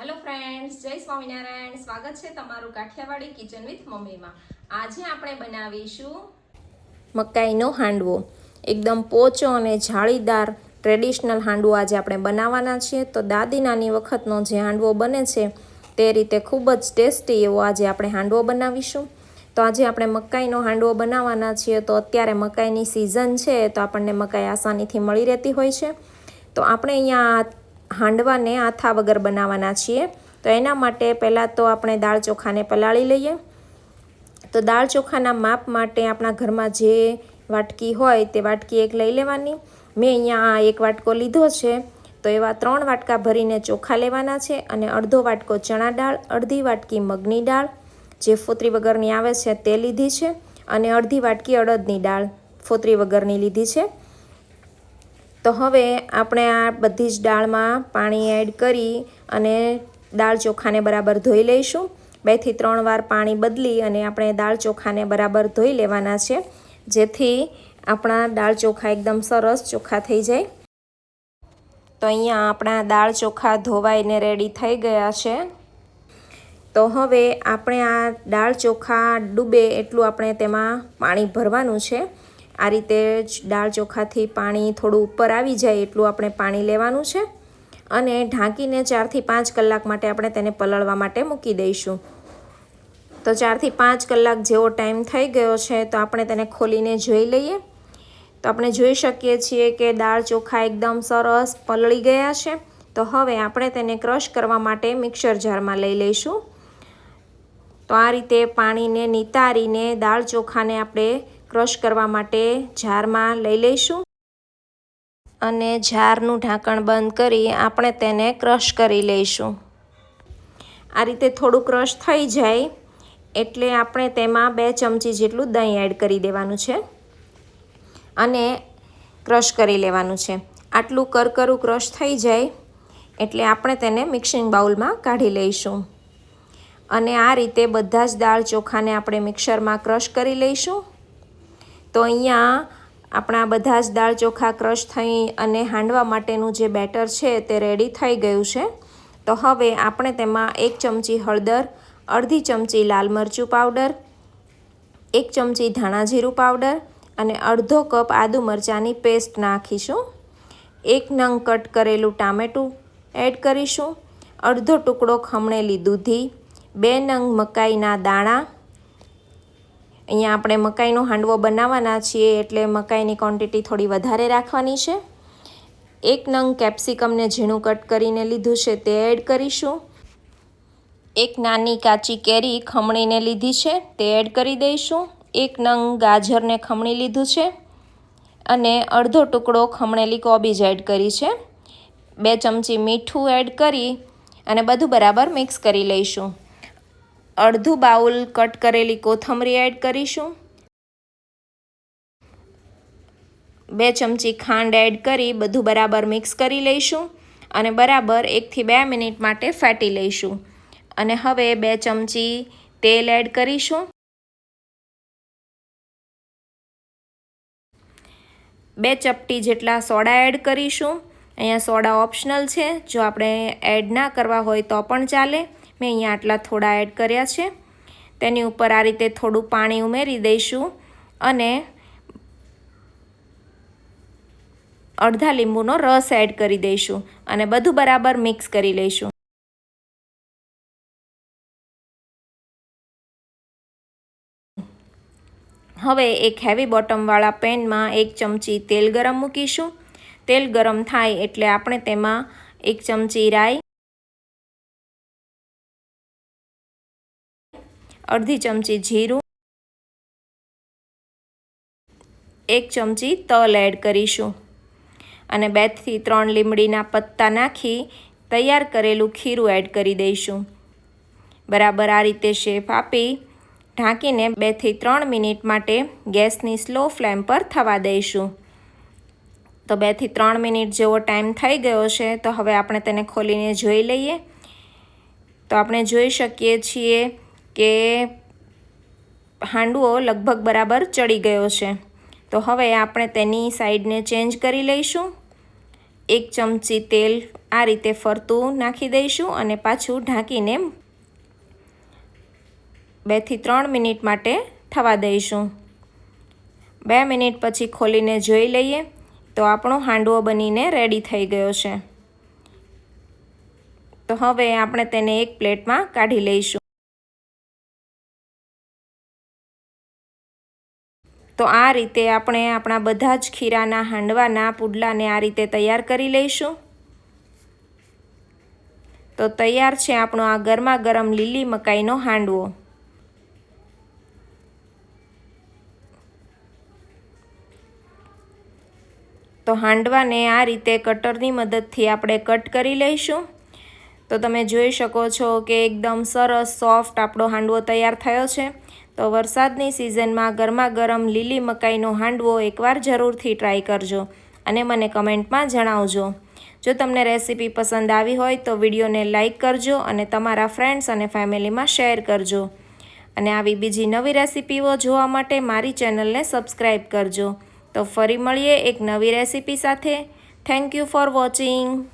Hello friends જય સ્વામિનારાયણ. સ્વાગત છે તમારું કાઠિયાવાડી કિચન વિથ મમ્મીમાં. આજે આપણે બનાવીશું મકાઈનો હાંડવો. એકદમ પોચો અને જાળીદાર ટ્રેડિશનલ હાંડવો આજે આપણે બનાવવાના છીએ. તો દાદી નાની વખતનો જે હાંડવો બને છે, તે રીતે ખૂબ જ ટેસ્ટી એવો આજે આપણે હાંડવો બનાવીશું. તો આજે આપણે મકાઈનો હાંડવો બનાવવાના છીએ. તો અત્યારે મકાઈની સિઝન છે, તો આપણને મકાઈ આસાનીથી મળી રહેતી હોય છે. તો આપણે અહીંયા હાંડવાને આથા વગર બનાવવાના છીએ. તો એના માટે પહેલાં તો આપણે દાળ ચોખાને પલાળી લઈએ. તો દાળ ચોખાના માપ માટે આપણા ઘરમાં જે વાટકી હોય તે વાટકી એક લઈ લેવાની. મેં અહીંયા આ એક વાટકો લીધો છે. તો એવા ત્રણ વાટકા ભરીને ચોખા લેવાના છે અને અડધો વાટકો ચણા દાળ, અડધી વાટકી મગની દાળ, જે ફોતરી વગરની આવે છે તે લીધી છે અને અડધી વાટકી અડદની દાળ ફોતરી વગરની લીધી છે. તો હવે આપણે આ બધી જ દાળમાં પાણી એડ કરી અને દાળ ચોખાને બરાબર ધોઈ લઈશું. બેથી ત્રણ વાર પાણી બદલી અને આપણે દાળ ચોખાને બરાબર ધોઈ લેવાના છે, જેથી આપણા દાળ ચોખા એકદમ સરસ ચોખ્ખા થઈ જાય. તો અહીંયા આપણા દાળ ચોખા ધોવાઈને રેડી થઈ ગયા છે. તો હવે આપણે આ દાળ ચોખા ડૂબે એટલું આપણે તેમાં પાણી ભરવાનું છે. આ રીતે જ દાળ ચોખાથી પાણી થોડું ઉપર આવી જાય એટલું આપણે પાણી લેવાનું છે અને ઢાંકીને ચારથી પાંચ કલાક માટે આપણે તેને પલળવા માટે મૂકી દઈશું. તો ચારથી પાંચ કલાક જેવો ટાઈમ થઈ ગયો છે તો આપણે તેને ખોલીને જોઈ લઈએ. તો આપણે જોઈ શકીએ છીએ કે દાળ ચોખા એકદમ સરસ પલળી ગયા છે. તો હવે આપણે તેને ક્રશ કરવા માટે મિક્સર જારમાં લઈ લઈશું. તો આ રીતે પાણીને નિતારીને દાળ ચોખાને આપણે ક્રશ કરવા માટે જારમાં લઈ લઈશું. અને જારનું ઢાંકણ બંધ કરી આપણે તેને ક્રશ કરી લઈશું. આ રીતે થોડું ક્રશ થઈ જાય એટલે આપણે તેમાં બે ચમચી જેટલું દહીં એડ કરી દેવાનું છે અને ક્રશ કરી લેવાનું છે. આટલું કરકરું ક્રશ થઈ જાય એટલે આપણે તેને મિક્સિંગ બાઉલમાં કાઢી લઈશું. અને આ રીતે બધા જ દાળ ચોખાને આપણે મિક્સરમાં ક્રશ કરી લઈશું. તો અહીંયા આપણા બધા જ દાળ ચોખા ક્રશ થઈ અને હાંડવા માટેનું જે બેટર છે તે રેડી થઈ ગયું છે. તો હવે આપણે તેમાં એક ચમચી હળદર, અડધી ચમચી લાલ મરચું પાવડર એક ચમચી ધાણા જીરું પાવડર અને અડધો કપ આદુ મરચાંની પેસ્ટ નાખીશું. એક નંગ કટ કરેલું ટામેટું એડ કરીશું. અડધો ટુકડો ખમણેલી દૂધી, બે નંગ મકાઈના દાણા અહીંયા આપણે મકાઈનો હાંડવો બનાવવાના છીએ એટલે મકાઈની ક્વોન્ટિટી થોડી વધારે રાખવાની છે. એક નંગ કેપ્સિકમને ઝીણું કટ કરીને લીધું છે તે એડ કરીશું. એક નાની કાચી કેરી ખમણીને લીધી છે તે એડ કરી દઈશું. એક નંગ ગાજરને ખમણી લીધું છે અને અડધો ટુકડો ખમણેલી કોબીજ એડ કરી છે. બે ચમચી મીઠું એડ કરી અને બધું બરાબર મિક્સ કરી લઈશું. અડધું બાઉલ કટ કરેલી કોથમરી એડ કરીશું. બે ચમચી ખાંડ એડ કરી બધું બરાબર મિક્સ કરી લઈશું અને બરાબર એકથી બે મિનિટ માટે ફેટી લઈશું. અને હવે બે ચમચી તેલ એડ કરીશું. બે ચપટી જેટલા સોડા એડ કરીશું. અહીંયા સોડા ઓપ્શનલ છે. જો આપણે એડ ના કરવા હોય તો પણ ચાલે. મેં અહીંયા આટલા થોડા એડ કર્યા છે. તેની ઉપર આ રીતે થોડું પાણી ઉમેરી દઈશું અને અડધા લીંબુનો રસ એડ કરી દઈશું અને બધું બરાબર મિક્સ કરી લઈશું. હવે એક હેવી બોટમવાળા પેનમાં એક ચમચી તેલ ગરમ મૂકીશું. તેલ ગરમ થાય એટલે આપણે તેમાં એક ચમચી રાઈ અડધી ચમચી જીરું, એક ચમચી તલ એડ કરીશું. અને બેથી ત્રણ લીમડીના પત્તા નાખી તૈયાર કરેલું ખીરું એડ કરી દઈશું. બરાબર આ રીતે શેફ આપી ઢાંકીને બેથી ત્રણ મિનિટ માટે ગેસની સ્લો ફ્લેમ પર થવા દઈશું. તો બેથી ત્રણ મિનિટ જેવો ટાઈમ થઈ ગયો છે, તો હવે આપણે તેને ખોલીને જોઈ લઈએ. તો આપણે જોઈ શકીએ છીએ કે હાંડવો લગભગ બરાબર ચડી ગયો છે. તો હવે આપણે તેની સાઈડને ચેન્જ કરી લઈશું. એક ચમચી તેલ આ રીતે ફરતું નાખી દઈશું અને પાછું ઢાંકીને બેથી ત્રણ મિનિટ માટે થવા દઈશું. બે મિનિટ પછી ખોલીને જોઈ લઈએ તો આપણો હાંડવો બનીને રેડી થઈ ગયો છે. તો હવે આપણે તેને એક પ્લેટમાં કાઢી લઈશું. તો આ રીતે આપણે આપણા બધા જ ખીરાના હાંડવાના પુડલાને આ રીતે તૈયાર કરી લઈશું. તો તૈયાર છે આપણો આ ગરમા ગરમ લીલી મકાઈનો હાંડવો. તો હાંડવાને આ રીતે કટરની મદદથી આપણે કટ કરી લઈશું. તો તમે જોઈ શકો છો કે એકદમ સરસ, સોફ્ટ આપણો હાંડવો તૈયાર થયો છે. તો વરસાદની સિઝનમાં ગરમા ગરમ લીલી મકાઈનો હાંડવો એકવાર જરૂરથી ટ્રાય કરજો અને મને કમેન્ટમાં જણાવજો. જો તમને રેસીપી પસંદ આવી હોય તો વિડીયોને લાઇક કરજો અને તમારા ફ્રેન્ડ્સ અને ફેમિલીમાં શેર કરજો. અને આવી બીજી નવી રેસીપીઓ જોવા માટે મારી ચેનલને સબસ્ક્રાઈબ કરજો. તો ફરી મળીએ એક નવી રેસીપી સાથે. Thank you for watching.